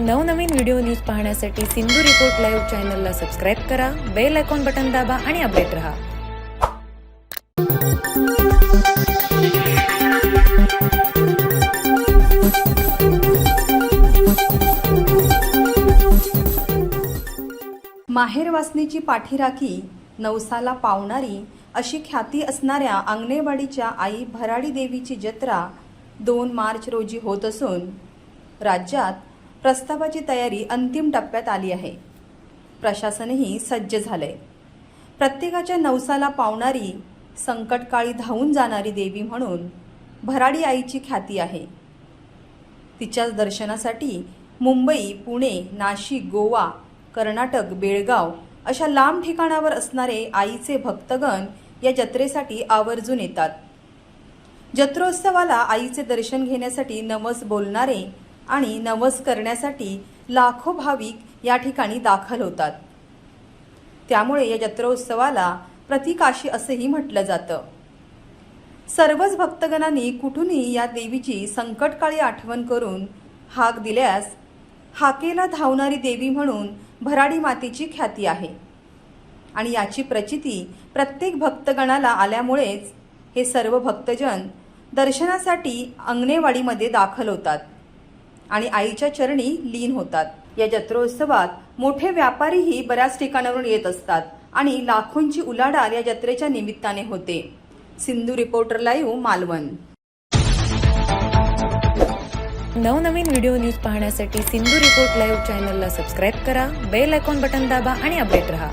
नवनवीन video news पाहण्यासाठी Sindhu report live चॅनलला सबस्क्राईब करा बेल आयकॉन बटन दाबा आणि अपडेट रहा. माहेरवासनीची पाठीराखी नवसाला पावणारी अशी ख्याती असणाऱ्या अंगणेवाडीच्या आई भराडी देवीची जत्रा दोन मार्च रोजी होत असून राज्यात प्रस्तावाची तयारी अंतिम टप्प्यात आली आहे. प्रशासनही सज्ज झालंय. प्रत्येकाच्या नवसाला पावणारी संकटकाळी धावून जाणारी देवी म्हणून भराडी आईची ख्याती आहे. तिच्या दर्शनासाठी मुंबई पुणे नाशिक गोवा कर्नाटक बेळगाव अशा लांब ठिकाणावर असणारे आईचे भक्तगण या जत्रेसाठी आवर्जून येतात. जत्रोत्सवाला आईचे दर्शन घेण्यासाठी नवस बोलणारे आणि नवस करण्यासाठी लाखो भाविक या ठिकाणी दाखल होतात. त्यामुळे या जत्रोत्सवाला प्रतिकाशी असेही म्हटलं जातं. सर्वच भक्तगणांनी कुठूनही या देवीची संकटकाळी आठवण करून हाक दिल्यास हाकेला धावणारी देवी म्हणून भराडी मातेची ख्याती आहे. आणि याची प्रचिती प्रत्येक भक्तगणाला आल्यामुळेच हे सर्व भक्तजन दर्शनासाठी अंगणेवाडीमध्ये दाखल होतात. आणि आईच्या चरणी लीन होतात. या जत्रोत्सवात मोठे व्यापारीही बऱ्याच ठिकाणावरून येत असतात आणि लाखोंची उलाढाल या जत्रेच्या निमित्ताने होते. Sindhu reporter live Malvan. नवनवीन व्हिडिओ न्यूज पाहण्यासाठी सिंधू रिपोर्ट लाईव्ह चॅनलला सबस्क्राईब करा बेल आयकॉन बटन दाबा आणि अपडेट रहा.